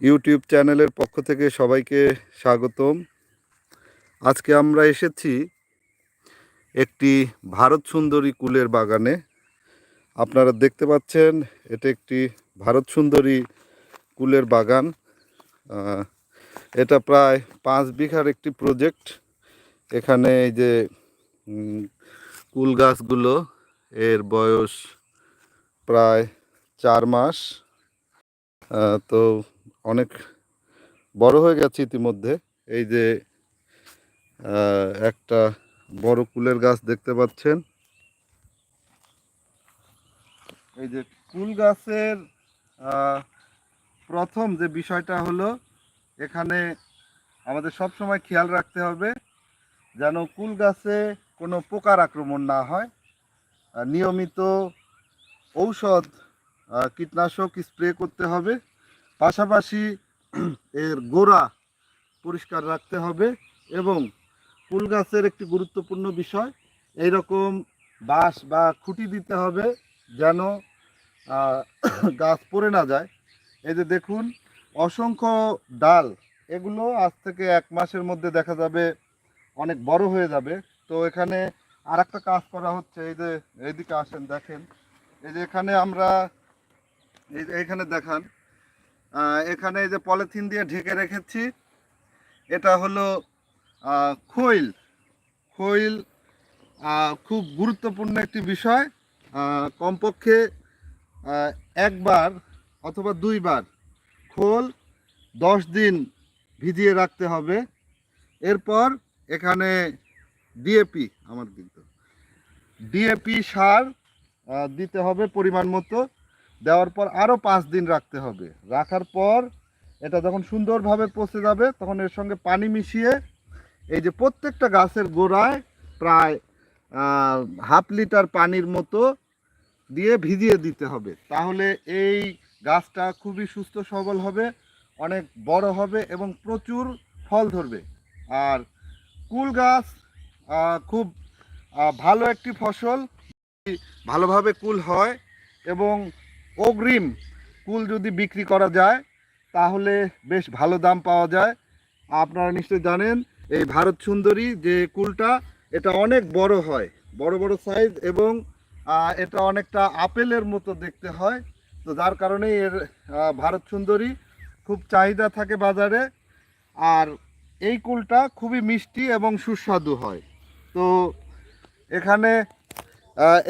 YouTube চ্যানেলের পক্ষ থেকে সবাইকে স্বাগতম। আজকে আমরা এসেছি একটি ভারত সুন্দরী কুলের বাগানে। আপনারা দেখতে পাচ্ছেন, এটা একটি ভারত সুন্দরী কুলের বাগান। এটা প্রায় পাঁচ বিঘার একটি প্রজেক্ট। এখানে এই যে কুল গাছগুলো, এর বয়স প্রায় চার মাস। তো অনেক বড় হয়ে গেছে ইতিমধ্যে। এই যে একটা বড় কুলের গাছ দেখতে পাচ্ছেন। এই যে কুল গাছের প্রথম যে বিষয়টা হলো, এখানে আমাদের সব সময় খেয়াল রাখতে হবে যেন কুল গাছে কোনো পোকার আক্রমণ না হয়। নিয়মিত ঔষধ কীটনাশক স্প্রে করতে হবে। পাশাপাশি এর গোড়া পরিষ্কার রাখতে হবে এবং ফুল গাছের একটি গুরুত্বপূর্ণ বিষয় এই রকম বাঁশ বা খুঁটি দিতে হবে যেন গাছ পড়ে না যায়। এই যে দেখুন, অসংখ্য ডাল, এগুলো আজ থেকে এক মাসের মধ্যে দেখা যাবে অনেক বড় হয়ে যাবে। তো এখানে আর একটা কাজ করা হচ্ছে, এই যে এইদিকে আসেন, দেখেন। এই যে এখানে আমরা, এই এখানে দেখান এখানে যে পলিথিন দিয়ে ঢেকে রেখেছি। এটা হলো খৈল। খৈল খুব গুরুত্বপূর্ণ একটি বিষয়। কমপক্ষে একবার অথবা দুইবার খোল দশ দিন ভিজিয়ে রাখতে হবে। এরপর এখানে ডিএপি আমার কিন্তু। ডিএপি সার দিতে হবে পরিমাণ মতো। দেওয়ার পর আরও পাঁচ দিন রাখতে হবে। রাখার পর এটা যখন সুন্দরভাবে পচে যাবে, তখন এর সঙ্গে পানি মিশিয়ে এই যে প্রত্যেকটা গাছের গোড়ায় প্রায় হাফ লিটার পানির মতো দিয়ে ভিজিয়ে দিতে হবে। তাহলে এই গাছটা খুবই সুস্থ সবল হবে, অনেক বড় হবে এবং প্রচুর ফল ধরবে। আর কুল গাছ খুব ভালো একটি ফসল। ভালোভাবে কুল হয় এবং অগ্রিম কুল যদি বিক্রি করা যায়, তাহলে বেশ ভালো দাম পাওয়া যায়। আপনারা নিশ্চয়ই জানেন, এই ভারত সুন্দরী যে কুলটা, এটা অনেক বড় হয়। বড় বড় সাইজ এবং এটা অনেকটা আপেলের মতো দেখতে হয়। তো যার কারণে এর ভারত সুন্দরী খুব চাহিদা থাকে বাজারে। আর এই কুলটা খুবই মিষ্টি এবং সুস্বাদু হয়। তো এখানে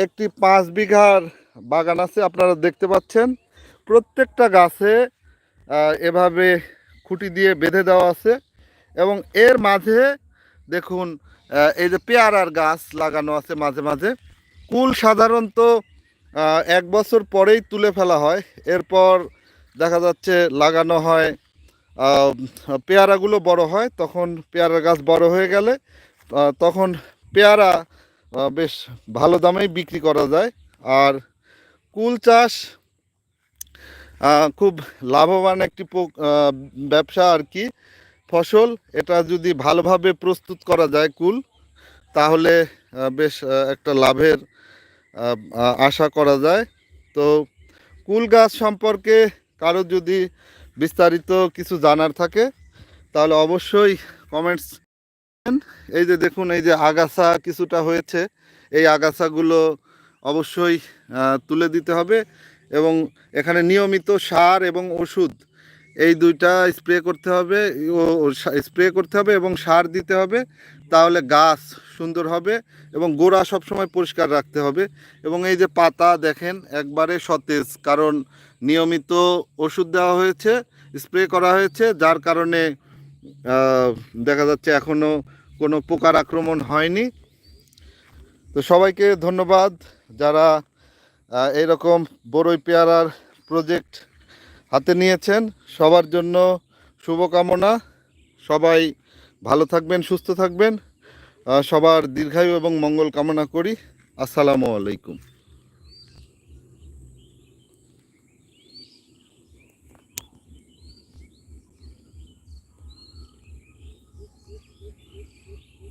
একটি পাঁচ বিঘার বাগান আছে, আপনারা দেখতে পাচ্ছেন। প্রত্যেকটা গাছে এভাবে খুঁটি দিয়ে বেঁধে দেওয়া আছে এবং এর মাঝে দেখুন এই যে পেয়ারার গাছ লাগানো আছে মাঝে মাঝে। কুল সাধারণত এক বছর পরেই তুলে ফেলা হয়। এরপর দেখা যাচ্ছে লাগানো হয় পেয়ারাগুলো বড় হয়, তখন পেয়ারা গাছ বড় হয়ে গেলে তখন পেয়ারা বেশ ভালো দামেই বিক্রি করা যায়। আর কুল চাষ খুব লাভবান একটি ব্যবসা আর কি। ফসল, এটা যদি ভালোভাবে প্রস্তুত করা যায় কুল, তাহলে বেশ একটা লাভের আশা করা যায়। তো কুল গাছ সম্পর্কে কারও যদি বিস্তারিত কিছু জানার থাকে, তাহলে অবশ্যই কমেন্টস, এই যে দেখুন, এই যে আগাছা কিছুটা হয়েছে, এই আগাছাগুলো অবশ্যই তুলে দিতে হবে এবং এখানে নিয়মিত সার এবং ওষুধ, এই দুইটা স্প্রে করতে হবে স্প্রে করতে হবে এবং সার দিতে হবে, তাহলে গাছ সুন্দর হবে এবং গোড়া সবসময় পরিষ্কার রাখতে হবে এবং এই যে পাতা দেখেন একবারে সতেজ, কারণ নিয়মিত ওষুধ দেওয়া হয়েছে, স্প্রে করা হয়েছে, যার কারণে দেখা যাচ্ছে এখনও কোনো পোকার আক্রমণ হয়নি। তো সবাইকে ধন্যবাদ। যারা এরকম বড়ই পেয়ারার প্রজেক্ট হাতে নিয়েছেন, সবার জন্য শুভকামনা। সবাই ভালো থাকবেন, সুস্থ থাকবেন। সবার দীর্ঘায়ু এবং মঙ্গল কামনা করি। আসসালামু আলাইকুম।